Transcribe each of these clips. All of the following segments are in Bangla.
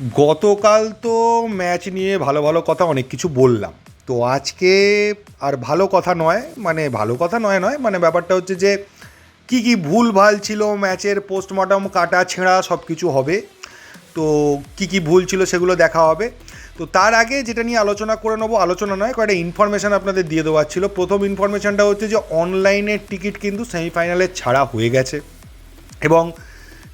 গতকাল তো ম্যাচ নিয়ে ভালো ভালো কথা অনেক কিছু বললাম। তো আজকে আর ভালো কথা নয় মানে ভালো কথা নয় নয় মানে ব্যাপারটা হচ্ছে যে কি কি ভুল ভালো ছিল ম্যাচের, পোস্টমর্টম কাটা ছেঁড়া সব কিছু হবে। তো কি কি ভুল ছিল সেগুলো দেখা হবে। তো তার আগে যেটা নিয়ে আলোচনা করে নেব, আলোচনা নয়, কয়েকটা ইনফরমেশান আপনাদের দিয়ে দেওয়ার ছিল। প্রথম ইনফরমেশানটা হচ্ছে যে অনলাইনের টিকিট কিন্তু সেমিফাইনালে ছাড়া হয়ে গেছে। এবং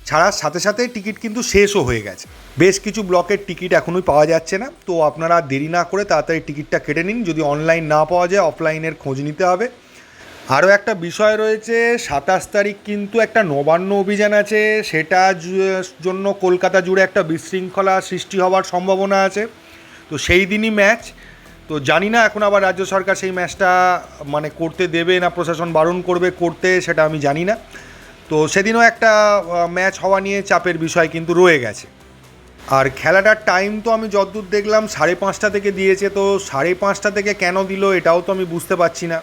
ছাড়ার সাথে সাথে টিকিট কিন্তু শেষও হয়ে গেছে। বেশ কিছু ব্লকের টিকিট এখনোই পাওয়া যাচ্ছে না, তো আপনারা দেরি না করে তাড়াতাড়ি টিকিটটা কেটে নিন। যদি অনলাইন না পাওয়া যায়, অফলাইনের খোঁজ নিতে হবে। আরও একটা বিষয় রয়েছে, সাতাশ তারিখ কিন্তু একটা নবান্ন অভিযান আছে। সেটা জন্য কলকাতা জুড়ে একটা বিশৃঙ্খলা সৃষ্টি হওয়ার সম্ভাবনা আছে। তো সেই দিনই ম্যাচ। তো জানি না এখন আবার রাজ্য সরকার সেই ম্যাচটা মানে করতে দেবে না, প্রশাসন বারণ করবে, করতে সেটা আমি জানি না। তো সেদিনও একটা ম্যাচ হওয়া নিয়ে চাপের বিষয় কিন্তু রয়ে গেছে। আর খেলাটার টাইম তো আমি যতদূর দেখলাম, সাড়ে পাঁচটা থেকে দিয়েছে, তো সাড়ে পাঁচটা থেকে কেন দিল এটাও তো আমি বুঝতে পারছি না।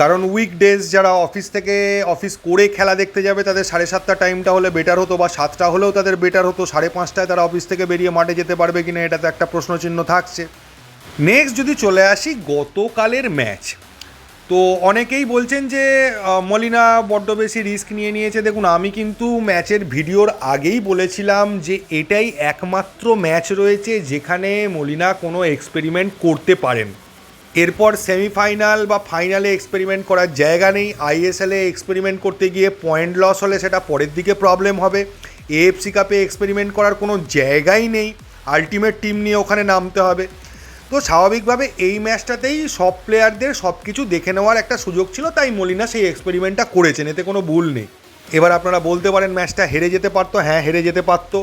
কারণ উইকডেজ যারা অফিস থেকে অফিস করে খেলা দেখতে যাবে, তাদের সাড়ে সাতটা টাইমটা হলে বেটার হতো বা সাতটা হলেও তাদের বেটার হতো, সাড়ে পাঁচটায় তারা অফিস থেকে বেরিয়ে মাঠে যেতে পারবে কিনা, এটা তো একটা প্রশ্নচিহ্ন থাকছে। নেক্সট যদি চলে আসি, গতকালের ম্যাচ তো অনেকেই বলছেন যে মলিনা বড্ড বেশি রিস্ক নিয়ে নিয়েছে। দেখুন, আমি কিন্তু ম্যাচের ভিডিওর আগেই বলেছিলাম যে, এটাই একমাত্র ম্যাচ রয়েছে যেখানে মলিনা কোনো এক্সপেরিমেন্ট করতে পারেন। এরপর সেমিফাইনাল বা ফাইনালে এক্সপেরিমেন্ট করার জায়গা নেই। আইএসএলে এক্সপেরিমেন্ট করতে গিয়ে পয়েন্ট লস হলে সেটা পরের দিকে প্রবলেম হবে। এএফসি কাপে এক্সপেরিমেন্ট করার কোনো জায়গাই নেই। আলটিমেট টিম নিয়ে ওখানে নামতে হবে। তো স্বাভাবিকভাবে এই ম্যাচটাতেই সব প্লেয়ারদের সব কিছু দেখে নেওয়ার একটা সুযোগ ছিল, তাই মলিনা সেই এক্সপেরিমেন্টটা করেছেন, এতে কোনো ভুল নেই। এবার আপনারা বলতে পারেন ম্যাচটা হেরে যেতে পারতো হ্যাঁ হেরে যেতে পারতো,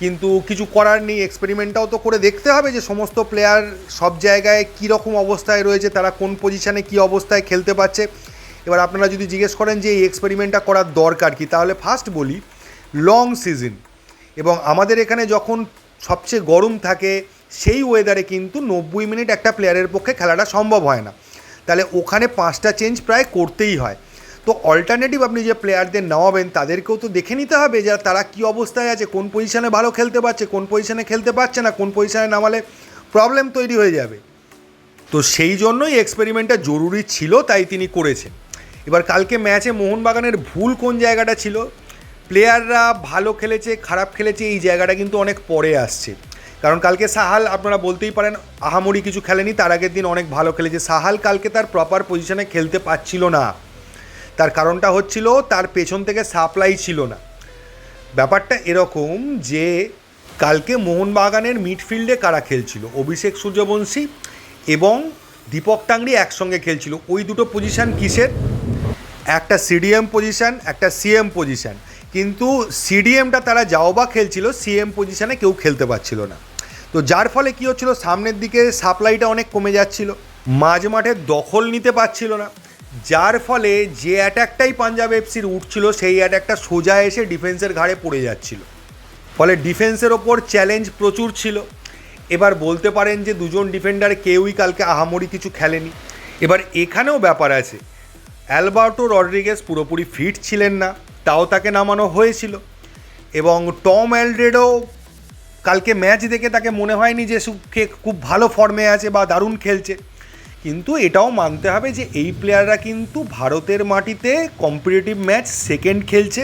কিন্তু কিছু করার নেই এক্সপেরিমেন্টটাও তো করে দেখতে হবে যে সমস্ত প্লেয়ার সব জায়গায় কী রকম অবস্থায় রয়েছে, তারা কোন পজিশানে কী অবস্থায় খেলতে পারছে। এবার আপনারা যদি জিজ্ঞেস করেন যে এই এক্সপেরিমেন্টটা করার দরকার কি, তাহলে ফার্স্ট বলি লং সিজন এবং আমাদের এখানে যখন সবচেয়ে গরম থাকে সেই ওয়েদারে কিন্তু নব্বই মিনিট একটা প্লেয়ারের পক্ষে খেলাটা সম্ভব হয় না। তাহলে ওখানে পাঁচটা চেঞ্জ প্রায় করতেই হয়। তো অল্টারনেটিভ আপনি যে প্লেয়ারদের নামাবেন, তাদেরকেও তো দেখে নিতে হবে যে তারা কী অবস্থায় আছে, কোন পজিশনে ভালো খেলতে পারছে, কোন পজিশনে খেলতে পারছে না, কোন পজিশনে নামালে প্রবলেম তৈরি হয়ে যাবে। তো সেই জন্যই এক্সপেরিমেন্টটা জরুরি ছিল, তাই তিনি করেছেন। এবার কালকে ম্যাচে মোহনবাগানের ভুল কোন জায়গাটা ছিল? প্লেয়াররা ভালো খেলেছে, খারাপ খেলেছে, এই জায়গাটা কিন্তু অনেক পরে আসছে। কারণ কালকে সাহাল, আপনারা বলতেই পারেন, আহামরি কিছু খেলেনি, তার আগের দিন অনেক ভালো খেলেছে। সাহাল কালকে তার প্রপার পজিশনে খেলতে পারছিল না। তার কারণটা হচ্ছিল, তার পেছন থেকে সাপ্লাই ছিল না। ব্যাপারটা এরকম যে, কালকে মোহনবাগানের মিডফিল্ডে কারা খেলছিল? অভিষেক সূর্যবংশী এবং দীপক টাংরি একসঙ্গে খেলছিল। ওই দুটো পজিশান কিসের? একটা সিডিএম পজিশান একটা সিএম পজিশান কিন্তু সিডিএমটা তারা যাও বা খেলছিল সিএম পজিশানে কেউ খেলতে পারছিল না। তো যার ফলে কী হচ্ছিল? সামনের দিকে সাপ্লাইটা অনেক কমে যাচ্ছিল। মাঝ মাঠে দখল নিতে পারছিল না। যার ফলে যে অ্যাটাকটাই পাঞ্জাব এফসির উঠছিল, সেই অ্যাটাকটা সোজা এসে ডিফেন্সের ঘাড়ে পড়ে যাচ্ছিল। ফলে ডিফেন্সের ওপর চ্যালেঞ্জ প্রচুর ছিল। এবার বলতে পারেন যে দুজন ডিফেন্ডার কেউই কালকে আহামরি কিছু খেলেনি। এবার এখানেও ব্যাপার আছে। অ্যালবার্টো রড্রিগেস পুরোপুরি ফিট ছিলেন না, তাও তাকে নামানো হয়েছিল। এবং টম অ্যালড্রেডো কালকে ম্যাচ দেখে তাকে মনে হয়নি যে সুখে খুব ভালো ফর্মে আছে বা দারুণ খেলছে। কিন্তু এটাও মানতে হবে যে এই প্লেয়াররা কিন্তু ভারতের মাটিতে কম্পিটিটিভ ম্যাচ সেকেন্ড খেলছে।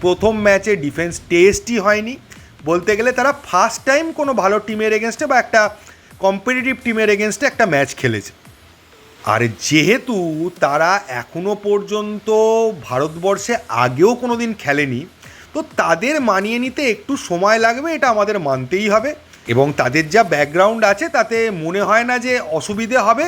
প্রথম ম্যাচে ডিফেন্স টেস্টই হয়নি। বলতে গেলে তারা ফার্স্ট টাইম কোনো ভালো টিমের এগেনস্টে বা একটা কম্পিটিটিভ টিমের এগেনস্টে একটা ম্যাচ খেলেছে। আর যেহেতু তারা এখনও পর্যন্ত ভারতবর্ষে আগেও কোনো দিন খেলেনি তো তাদের মানিয়ে নিতে একটু সময় লাগবে, এটা আমাদের মানতেই হবে। এবং তাদের যা ব্যাকগ্রাউন্ড আছে, তাতে মনে হয় না যে অসুবিধে হবে।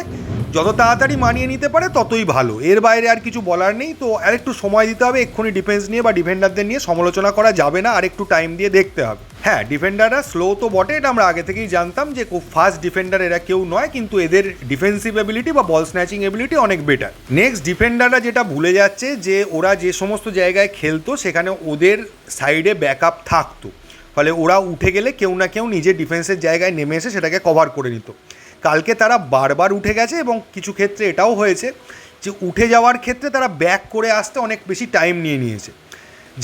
যত তাড়াতাড়ি মানিয়ে নিতে পারে ততই ভালো। এর বাইরে আর কিছু বলার নেই, তো আর একটু সময় দিতে হবে, এক্ষুনি ডিফেন্স নিয়ে বা ডিফেন্ডারদের নিয়ে সমালোচনা করা যাবে না, আর একটু টাইম দিয়ে দেখতে হবে। হ্যাঁ ডিফেন্ডাররা স্লো তো বটে, এটা আমরা আগে থেকেই জানতাম যে খুব ফাস্ট ডিফেন্ডার এরা কেউ নয়, কিন্তু এদের ডিফেন্সিভ এবিলিটি বা বল স্ন্যাচিং এবিলিটি অনেক বেটার নেক্সট ডিফেন্ডাররা যেটা ভুলে যাচ্ছে যে ওরা যে সমস্ত জায়গায় খেলতো, সেখানে ওদের সাইডে ব্যাকআপ থাকতো। ফলে ওরা উঠে গেলে কেউ না কেউ নিজের ডিফেন্সের জায়গায় নেমে এসে সেটাকে কভার করে নিত। কালকে তারা বারবার উঠে গেছে এবং কিছু ক্ষেত্রে এটাও হয়েছে যে উঠে যাওয়ার ক্ষেত্রে তারা ব্যাক করে আসতে অনেক বেশি টাইম নিয়ে নিয়েছে।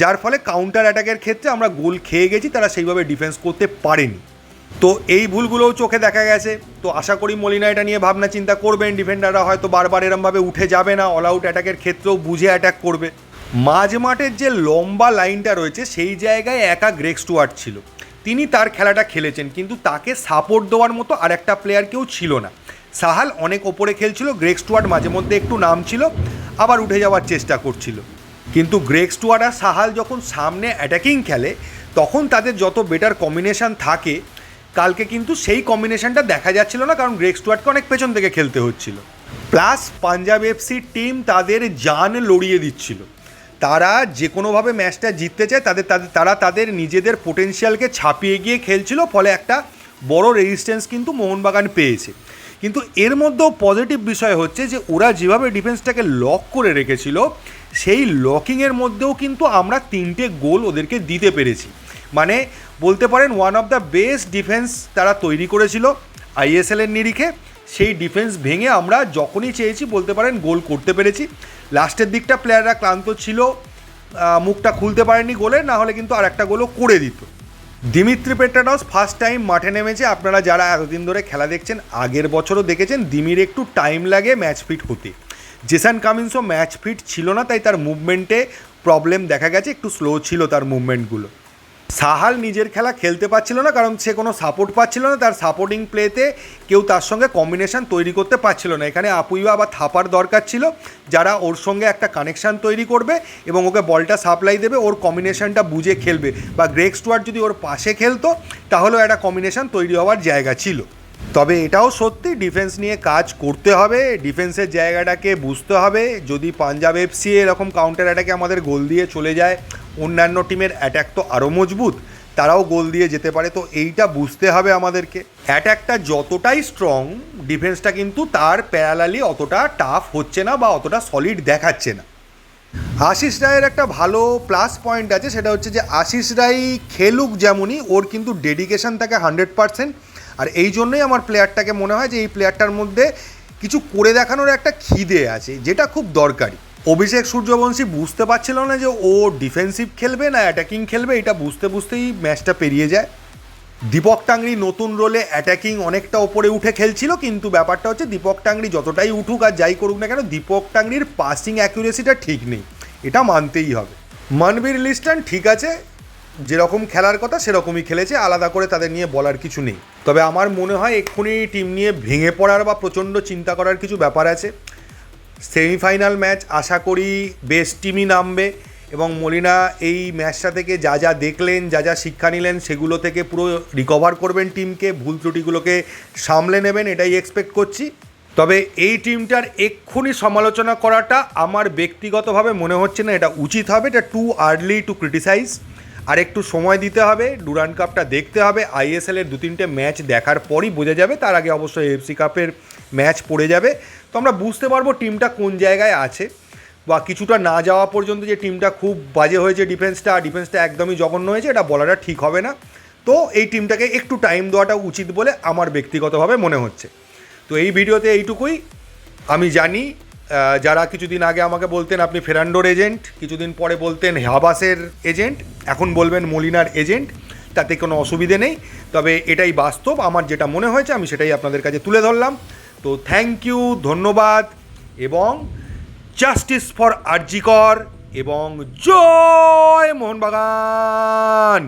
যার ফলে কাউন্টার অ্যাটাকের ক্ষেত্রে আমরা গোল খেয়ে গেছি, তারা সেইভাবে ডিফেন্স করতে পারেনি। তো এই ভুলগুলোও চোখে দেখা গেছে। তো আশা করি মলিনা এটা নিয়ে ভাবনা চিন্তা করবেন। ডিফেন্ডাররা হয়তো বারবার এরমভাবে উঠে যাবে না অল আউট অ্যাটাকের ক্ষেত্রেও বুঝে অ্যাটাক করবে। মাঝ মাঠের যে লম্বা লাইনটা রয়েছে, সেই জায়গায় একা গ্রেক স্টুয়ার্ট ছিল। তিনি তার খেলাটা খেলেছেন, কিন্তু তাকে সাপোর্ট দেওয়ার মতো আর একটা প্লেয়ার কেউ ছিল না। সাহাল অনেক ওপরে খেলছিল গ্রেক স্টুয়ার্ট মাঝে মধ্যে একটু নাম ছিল আবার উঠে যাওয়ার চেষ্টা করছিল। কিন্তু গ্রেক স্টুয়ার্ট আর সাহাল যখন সামনে অ্যাটাকিং খেলে, তখন তাদের যত বেটার কম্বিনেশন থাকে, কালকে কিন্তু সেই কম্বিনেশনটা দেখা যাচ্ছিল না, কারণ গ্রেক স্টুয়ার্টকে অনেক পেছন থেকে খেলতে হচ্ছিল। প্লাস পাঞ্জাব এফসি টিম তাদের জান লড়িয়ে দিচ্ছিল। তারা যে কোনোভাবে ম্যাচটা জিততে চায়, তাদের তাদের, তারা তাদের নিজেদের পোটেনশিয়ালকে ছাপিয়ে গিয়ে খেলছিল, ফলে একটা বড় রেজিস্ট্যান্স কিন্তু মোহনবাগান পেয়েছে। কিন্তু এর মধ্যেও পজিটিভ বিষয় হচ্ছে যে, ওরা যেভাবে ডিফেন্সটাকে লক করে রেখেছিল, সেই লকিংয়ের মধ্যেও কিন্তু আমরা তিনটে গোল ওদেরকে দিতে পেরেছি। মানে বলতে পারেন one of the best defence তারা তৈরি করেছিল আইএসএলের নিরিখে, সেই ডিফেন্স ভেঙে আমরা যখনই চেয়েছি, বলতে পারেন, গোল করতে পেরেছি। লাস্টের দিকটা প্লেয়াররা ক্লান্ত ছিল মুখটা খুলতে পারেনি গোলে, না হলে কিন্তু আর একটা গোলও করে দিত। দিমিত্রি পেট্রাডস ফার্স্ট টাইম মাঠে নেমেছে, আপনারা যারা এতদিন ধরে খেলা দেখছেন, আগের বছরও দেখেছেন, দিমির একটু টাইম লাগে ম্যাচ ফিট হতে। জেসান কামিন্সও ম্যাচ ফিট ছিল না, তাই তার মুভমেন্টে প্রবলেম দেখা গেছে, একটু স্লো ছিল তার মুভমেন্টগুলো সাহাল নিজের খেলা খেলতে পারছিল না, কারণ সে কোনো সাপোর্ট পাচ্ছিল না, তার সাপোর্টিং প্লেতে কেউ তার সঙ্গে কম্বিনেশন তৈরি করতে পারছিল না। এখানে আপুইবা বা থাপার দরকার ছিল, যারা ওর সঙ্গে একটা কানেকশান তৈরি করবে এবং ওকে বলটা সাপ্লাই দেবে, ওর কম্বিনেশানটা বুঝে খেলবে বা গ্রেক স্টুয়ার্ট যদি ওর পাশে খেলতো, তাহলেও একটা কম্বিনেশন তৈরি হওয়ার জায়গা ছিল। তবে এটাও সত্যি ডিফেন্স নিয়ে কাজ করতে হবে ডিফেন্সের জায়গাটাকে বুঝতে হবে। যদি পাঞ্জাব এফসি এরকম কাউন্টার অ্যাটাকে আমাদের গোল দিয়ে চলে যায় অন্যান্য টিমের অ্যাট্যাক তো আরও মজবুত, তারাও গোল দিয়ে যেতে পারে, তো এইটা বুঝতে হবে আমাদেরকে। অ্যাট্যাকটা যতটাই স্ট্রং ডিফেন্সটা কিন্তু তার প্যারালালি অতটা টাফ হচ্ছে না বা অতটা সলিড দেখাচ্ছে না। আশিস রায়ের একটা ভালো প্লাস পয়েন্ট আছে, সেটা হচ্ছে যে আশিস রায় খেলুক যেমনই, ওর কিন্তু ডেডিকেশন থাকে হান্ড্রেড পারসেন্ট আর এই জন্যই আমার প্লেয়ারটাকে মনে হয় যে এই প্লেয়ারটার মধ্যে কিছু করে দেখানোর একটা খিদে আছে, যেটা খুব দরকারি। অভিষেক সূর্যবংশী বুঝতে পারছিল না যে ও ডিফেন্সিভ খেলবে না অ্যাটাকিং খেলবে, এটা বুঝতে বুঝতেই ম্যাচটা পেরিয়ে যায়। দীপক টাংরি নতুন রোলে অ্যাটাকিং অনেকটা ওপরে উঠে খেলছিল, কিন্তু ব্যাপারটা হচ্ছে দীপক টাংরি যতটাই উঠুক আর যাই করুক না কেন, দীপক টাংরির পাসিং অ্যাকুরেসিটা ঠিক নেই। এটা মানতেই হবে। মনবীর লিস্টান ঠিক আছে, যেরকম খেলার কথা সেরকমই খেলেছে, আলাদা করে তাদের নিয়ে বলার কিছু নেই। তবে আমার মনে হয় এক্ষুনি টিম নিয়ে ভেঙে পড়ার বা প্রচণ্ড চিন্তা করার কিছু ব্যাপার আছে। সেমিফাইনাল ম্যাচ, আশা করি বেস্ট টিমই নামবে এবং মলিনা এই ম্যাচটা থেকে যা যা দেখলেন, যা যা শিক্ষা নিলেন, সেগুলো থেকে পুরো রিকভার করবেন টিমকে, ভুল ত্রুটিগুলোকে সামলে নেবেন, এটাই এক্সপেক্ট করছি। তবে এই টিমটার এক্ষুনি সমালোচনা করাটা আমার ব্যক্তিগতভাবে মনে হচ্ছে না, এটা উচিত হবে, এটা টু আর্লি টু ক্রিটিসাইজ আর একটু সময় দিতে হবে ডুরান কাপটা দেখতে হবে আইএসএলের দু তিনটে ম্যাচ দেখার পরই বোঝা যাবে, তার আগে অবশ্যই এফসি কাপের ম্যাচ পড়ে যাবে। তো আমরা বুঝতে পারব টিমটা কোন জায়গায় আছে বা কিছুটা না যাওয়া পর্যন্ত যে টিমটা খুব বাজে হয়েছে ডিফেন্সটা ডিফেন্সটা একদমই জঘন্য হয়েছে, এটা বলাটা ঠিক হবে না। তো এই টিমটাকে একটু টাইম দেওয়াটা উচিত বলে আমার ব্যক্তিগতভাবে মনে হচ্ছে। তো এই ভিডিওতে এইটুকুই। আমি জানি যারা কিছুদিন আগে আমাকে বলতেন আপনি ফেরান্ডোর এজেন্ট, কিছুদিন পরে বলতেন হাবাসের এজেন্ট, এখন বলবেন মলিনার এজেন্ট, তাতে কোনো অসুবিধে নেই। তবে এটাই বাস্তব। আমার যেটা মনে হয়েছে, আমি সেটাই আপনাদের কাছে তুলে ধরলাম। তো থ্যাংক ইউ ধন্যবাদ এবং জাস্টিস ফর আরজিকর এবং জয় মোহনবাগান।